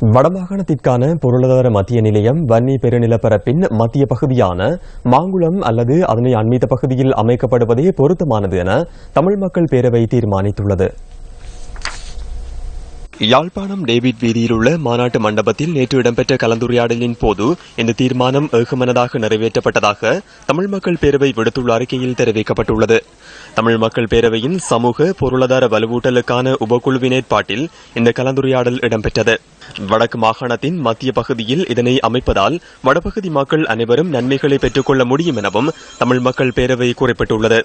வடமாகாணத்திற்கான பொருளாதார மத்திய நிலையம் வன்னி பெருநிலப்பரப்பின் மத்திய பகுதியான மாங்குளம் அல்லது அதனை அண்மித்த பகுதியில் அமைக்கப்படுவதே பொருத்தமானது என தமிழ் மக்கள் பேரவை தீர்மானித்துள்ளது. யாழ்ப்பாணம் டேவிட் வீதியில் உள்ள மாநாட்டு மண்டபத்தில் நேற்று இடம்பெற்ற கலந்துரையாடலின் போது இந்த தீர்மானம் ஏகமனதாக நிறைவேற்றப்பட்டதாக தமிழ் மக்கள் பேரவை விடுத்துள்ள அறிக்கையில் தெரிவிக்கப்பட்டுள்ளது. தமிழ் மக்கள் பேரவையின் சமூக பொருளாதார வலுவூட்டலுக்கான உபக்குழுவின் ஏற்பாட்டில் இந்த கலந்துரையாடல் இடம்பெற்றது. வடக்கு மாகாணத்தின் மத்திய பகுதியில் இதனை அமைப்பதால் வடபகுதி மக்கள் அனைவரும் நன்மைகளை பெற்றுக்கொள்ள முடியும் எனவும் தமிழ் மக்கள் பேரவை குறிப்பிட்டுள்ளது.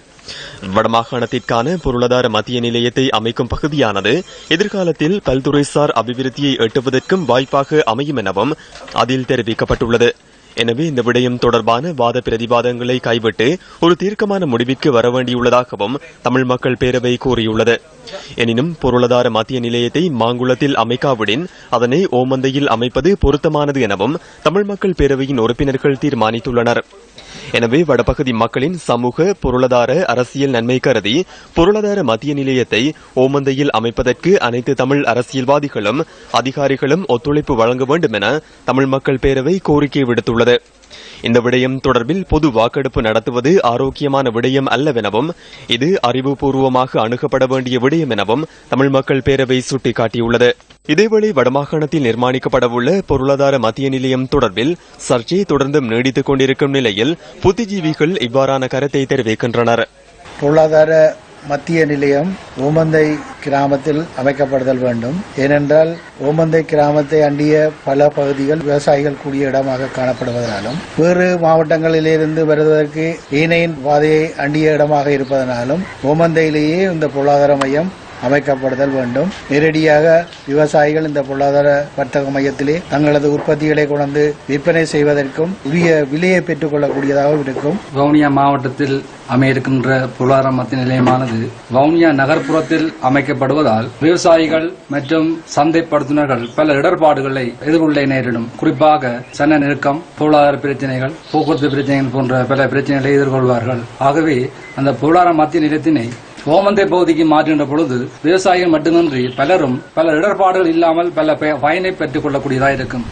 வடமாகாணத்திற்கான பொருளாதார மத்திய நிலையத்தை அமைக்கும் பகுதியானது எதிர்காலத்தில் தொழில்துறைசார் அபிவிருத்தியை எட்டுவதற்கும் வாய்ப்பாக அமையும் எனவும் அதில் தெரிவிக்கப்பட்டுள்ளது. எனவே இந்த விடயம் தொடர்பான வாத பிரதிவாதங்களை கைவிட்டு ஒரு தீர்க்கமான முடிவிற்கு வர வேண்டியுள்ளதாகவும் தமிழ் மக்கள் பேரவை கூறியுள்ளது. எனினும் பொருளாதார மத்திய நிலையத்தை மாங்குளத்தில் அமைக்காவிடின் அதனை ஓமந்தையில் அமைப்பது பொருத்தமானது எனவும் தமிழ் மக்கள் பேரவையின் உறுப்பினர்கள் தீர்மானித்துள்ளனர். எனவே வடபகுதி மக்களின் சமூக பொருளாதார அரசியல் நன்மை கருதி பொருளாதார மத்திய நிலையத்தை ஓமந்தையில் அமைப்பதற்கு அனைத்து தமிழ் அரசியல்வாதிகளும் அதிகாரிகளும் ஒத்துழைப்பு வழங்க வேண்டும் என தமிழ் மக்கள் பேரவை கோரிக்கை விடுத்துள்ளது. இந்த விடயம் தொடர்பில் பொது வாக்கெடுப்பு நடத்துவது ஆரோக்கியமான விடயம் அல்லவெனவும் இது அறிவுபூர்வமாக அணுகப்பட வேண்டிய விடயம் எனவும் தமிழ் மக்கள் பேரவை சுட்டிக்காட்டியுள்ளது. இதேவேளை வடமாகாணத்தில் நிர்மாணிக்கப்படவுள்ள பொருளாதார மத்திய நிலையம் தொடர்பில் சர்ச்சை தொடர்ந்தும் நீடித்துக் கொண்டிருக்கும் நிலையில் புத்திஜீவிகள் இவ்வாறான கருத்தை தெரிவிக்கின்றனர். பொருளாதார மத்திய நிலையம் ஓமந்தை கிராமத்தில் அமைக்கப்படுதல் வேண்டும். ஏனென்றால் ஓமந்தை கிராமத்தை அண்டிய பல பகுதிகள் விவசாயிகள் கூடிய இடமாக காணப்படுவதனாலும் வேறு மாவட்டங்களிலிருந்து வருவதற்கு ஏனையின் பாதையை அண்டிய இடமாக இருப்பதனாலும் ஓமந்தையிலேயே இந்த பொருளாதார மையம் அமைக்கப்படுதல் வேண்டும். நேரடியாக விவசாயிகள் இந்த பொருளாதார வர்த்தக மையத்திலே தங்களது உற்பத்திகளை கொண்டு விற்பனை செய்வதற்கும் உரிய விலையை பெற்றுக் கொள்ளக்கூடியதாகவும் இருக்கும். வவுனியா மாவட்டத்தில் அமையிருக்கின்ற பொருளாதார மத்திய நிலையமானது வவுனியா நகர்ப்புறத்தில் அமைக்கப்படுவதால் விவசாயிகள் மற்றும் சந்தைப்படுத்துனர்கள் பல இடர்பாடுகளை எதிர்கொள்ள நேரிடும். குறிப்பாக சன நெருக்கம் பொருளாதார பிரச்சனைகள் போக்குவரத்து பிரச்சனைகள் போன்ற பல பிரச்சனைகளை எதிர்கொள்வார்கள். ஆகவே அந்த பொருளாதார மத்திய நிலையத்தினை ஓமந்தை பகுதிக்கு மாற்றுகின்ற பொழுது விவசாயிகள் மட்டுமின்றி பலரும் பல இடர்பாடுகள் இல்லாமல் பல பயனை பெற்றுக் கொள்ளக்கூடியதாக இருக்கும்